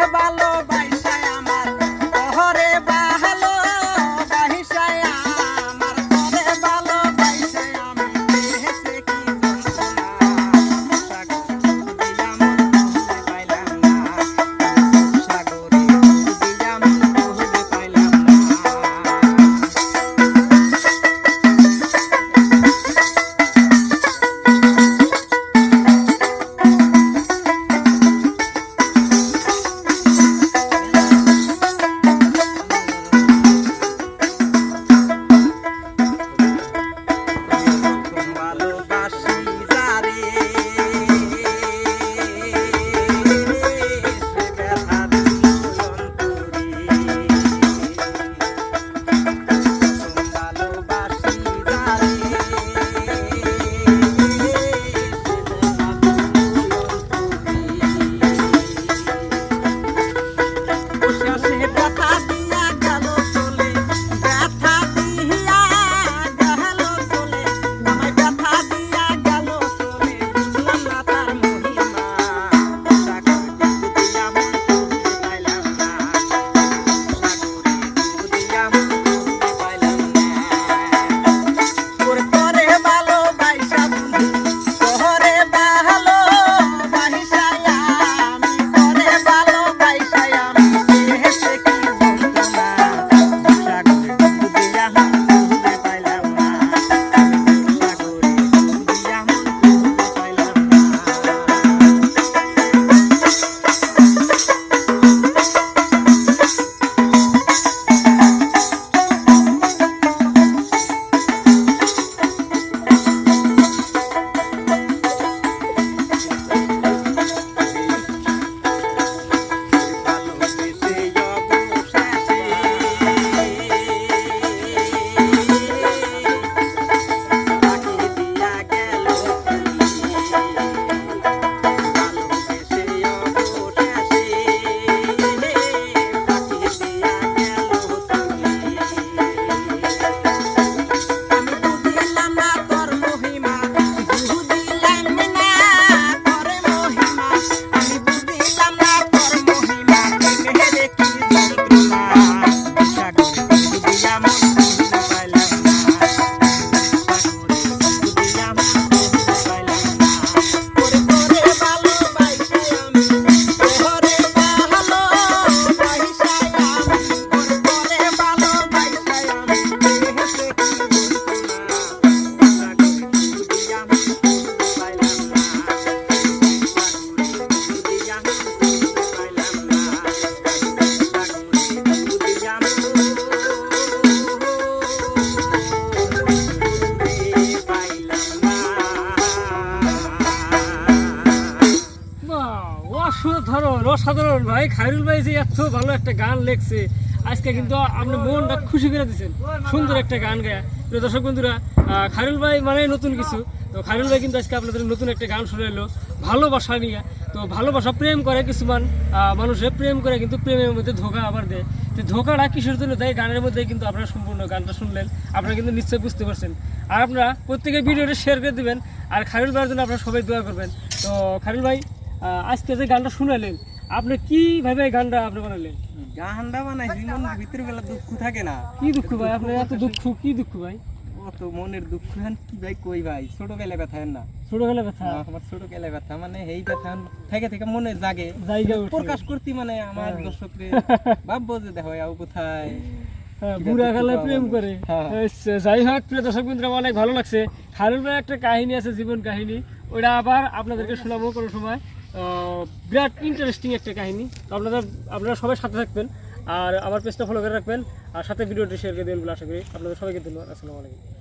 have my love. অসাধারণ ভাই খায়রুল ভাই যে এত ভালো একটা গান লেখছে আজকে কিন্তু আপনি মনটা খুশি করে দিচ্ছেন সুন্দর একটা গান গায়া। প্রিয় দর্শক বন্ধুরা খায়রুল ভাই মানে নতুন কিছু। তো খায়রুল ভাই কিন্তু আজকে আপনাদের নতুন একটা গান শুনে এলো ভালোবাসা নিয়ে। তো ভালোবাসা প্রেম করে কিছুমান আহ, মানুষের প্রেম করে কিন্তু প্রেমের মধ্যে ধোকা আবার দেয়। তো ধোকাটা কিসের জন্য দেয়? গানের মধ্যে কিন্তু আপনারা সম্পূর্ণ গানটা শুনলেন। আপনারা কিন্তু নিশ্চয়ই বুঝতে পারছেন। আর আপনারা প্রত্যেকের ভিডিওটা শেয়ার করে দিবেন। আর খায়রুল ভাইয়ের জন্য আপনারা সবাই দোয়া করবেন। তো খায়রুল ভাই আজকে যে গানটা শুনালেন আপনি কীভাবে এই গানটা আপনি বানালেন? গানটা বানাইছি মন ভিতরে বেলা দুঃখ থাকে না। কি দুঃখ ভাই? আপনার এত দুঃখ কি দুঃখ ভাই? অত মনের দুঃখ হেন কি ভাই কই ভাই? ছোটবেলা ব্যথা না? ছোটবেলা ব্যথা? আমার ছোটবেলা ব্যথা মানে এই ব্যথা থেকে থেকে মনে জাগে। জায়গা প্রকাশ করতে মানে আমার দর্শকরে। ভাববো যে দেখো আও কোথায়? হ্যাঁ, বুড়া কালে প্রেম করে। হ্যাঁ। যাই হোক প্রিয় দর্শক বন্ধুরা অনেক ভালো লাগছে। ভাই একটা কাহিনী আছে জীবন কাহিনী। ওটা আবার আপনাদেরকে শোনাবো কোনো সময়। বিরাট ইন্টারেস্টিং একটা কাহিনী। তো আপনাদের আপনারা সবাই সাথে থাকবেন আর আমার পেজটা ফলো করে রাখবেন। আর সাথে ভিডিওটি শেয়ার করে দেবেন বলে আশা করি। আপনাদের সবাইকে ধন্যবাদ। আসসালামু আলাইকুম।